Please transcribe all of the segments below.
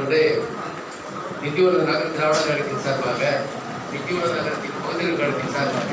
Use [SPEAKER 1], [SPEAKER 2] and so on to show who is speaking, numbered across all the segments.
[SPEAKER 1] கொண்டு நித்தியோர நகர் திராவிட கழகத்தின் சார்பாக நித்தியோர நகரத்தின் கோதில் கழகத்தின் சார்பாக.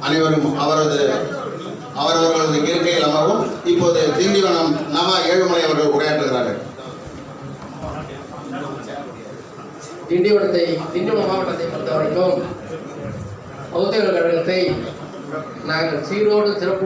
[SPEAKER 2] அனைவரும் அவரது அவரவர்களது இருக்கையில் அமர்வும் இப்போது திண்டிவனம் நம ஏழுமலை அவர்கள் உரையாற்றுகிறார்கள்.
[SPEAKER 1] திண்டிவனத்தை திண்டிவனம் மாவட்டத்தை பொறுத்தவரைக்கும் பௌத்த கழகத்தை நாங்கள் சீரோடு சிறப்பு